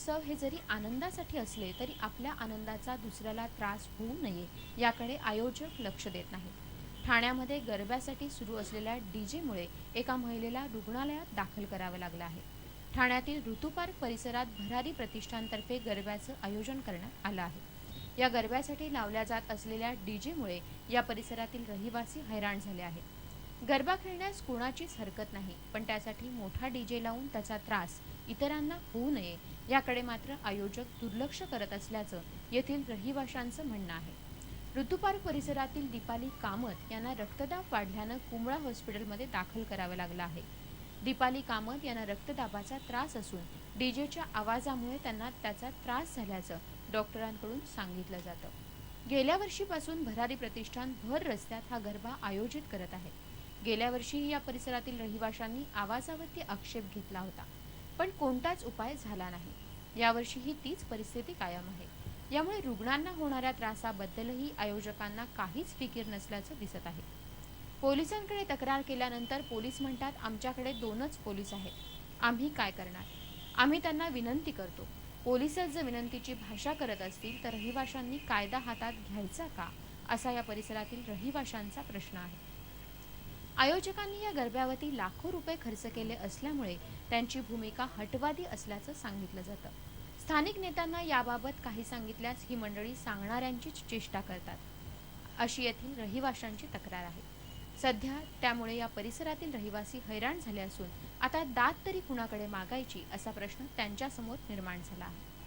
उत्सव हे जरी आनंदासाठी असले तरी आपल्या आनंदाचा दुसऱ्याला त्रास होऊ नये याकडे आयोजक लक्ष देत नाहीत. ठाण्यामध्ये गरब्यासाठी सुरू असलेल्या डीजेमुळे एका महिलेला रुग्णालयात दाखल करावं लागलं आहे. ठाण्यातील ऋतुपार्क परिसरात भरारी प्रतिष्ठानतर्फे गरब्याचं आयोजन करण्यात आलं आहे. या गरब्यासाठी लावल्या जात असलेल्या डीजेमुळे या परिसरातील रहिवासी हैराण झाले आहेत. गरबा खेळण्यास कोणाचीच हरकत नाही पण त्यासाठी मोठा डीजे लावून त्याचा त्रास इतरांना होऊ नये याकडे मात्र आयोजक दुर्लक्ष करत असल्याचं येथील रहिवाशांचं म्हणणं आहे. ऋतुपार्क परिसरातील दीपाली कामत यांना रक्तदाब वाढल्यानं कुंबळा हॉस्पिटलमध्ये दाखल करावं लागलं आहे. दीपाली कामत यांना रक्तदाबाचा त्रास असून डीजेच्या आवाजामुळे त्यांना त्याचा त्रास झाल्याचं डॉक्टरांकडून सांगितलं जातं. गेल्या वर्षीपासून भरारी प्रतिष्ठान भर रस्त्यात हा गरबा आयोजित करत आहे. गेल्या वर्षीही या परिसरातील रहिवाशांनी आवाजावरती आक्षेप घेतला होता. पण कोणताच उपाय झाला नाही. यावर्षीही तीच परिस्थिती कायम आहे. यामुळे रुग्णांना होणाऱ्या त्रासाबद्दलही आयोजकांना काहीच फिकीर नसल्याचं दिसत आहे. पोलिसांकडे तक्रार केल्यानंतर पोलीस म्हणतात आमच्याकडे दोनच पोलीस आहेत. आम्ही काय करणार? आम्ही त्यांना विनंती करतो. पोलिसच जर विनंतीची भाषा करत असतील तर रहिवाशांनी कायदा हातात घ्यायचा का? असा या परिसरातील रहिवाशांचा प्रश्न आहे. आयोजकांनी या गरब्यावरती लाखो रुपये खर्च केले असल्यामुळे त्यांची भूमिका हटवादी असल्याचं सांगितलं जातं. स्थानिक नेत्यांना याबाबत काही सांगितल्यास ही मंडळी सांगणाऱ्यांचीच चेष्टा करतात. अशी येथील रहिवाशांची तक्रार आहे. सध्या त्यामुळे या परिसरातील रहिवासी हैराण झाले असून आता दात तरी कुणाकडे मागायची असा प्रश्न त्यांच्यासमोर निर्माण झाला आहे.